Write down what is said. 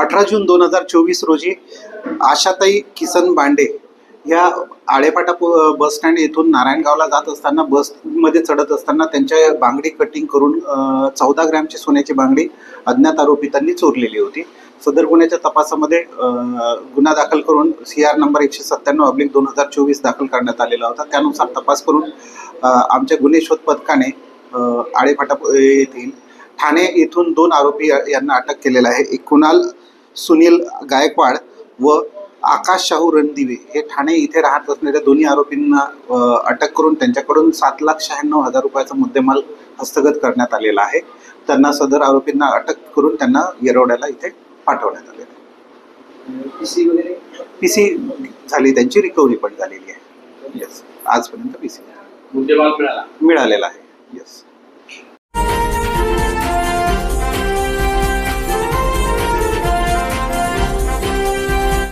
अठरा जून दोन हजार चोवीस रोजी आशाताई किसन बांडे या आळेपाटा बस स्टँड येथून नारायणगावला जात असताना बसमध्ये चढत असताना त्यांच्या बांगडी कटिंग करून चौदा ग्रॅमची सोन्याची बांगडी अज्ञात आरोपितांनी चोरलेली होती. सदर गुन्ह्याच्या तपासामध्ये गुन्हा दाखल करून सी आर नंबर एकशे सत्त्याण्णव अब्लिक दोन हजार चोवीस दाखल करण्यात आलेला होता. त्यानुसार तपास करून आमच्या गुन्हे शोध पथकाने आळेफाटा येथील ठाणे येथून दोन आरोपी यांना अटक केलेला आहे. एक कुणाल सुनील गायकवाड व आकाश शाहू रणदिवे हे ठाणे इथे राहत असणाऱ्या दोन्ही आरोपींना अटक करून त्यांच्याकडून सात लाख शहाण्णव हजार रुपयाचा मुद्देमाल हस्तगत करण्यात आलेला आहे. त्यांना सदर आरोपींना अटक करून त्यांना येरवड्याला इथे पाठवण्यात आलेलं आहे. पीसी वगैरे? पी सी झाली त्यांची रिकव्हरी पण झालेली आहे. येस आजपर्यंत पी सी मुद्देमाल मिळाला. मिळालेला आहे. येस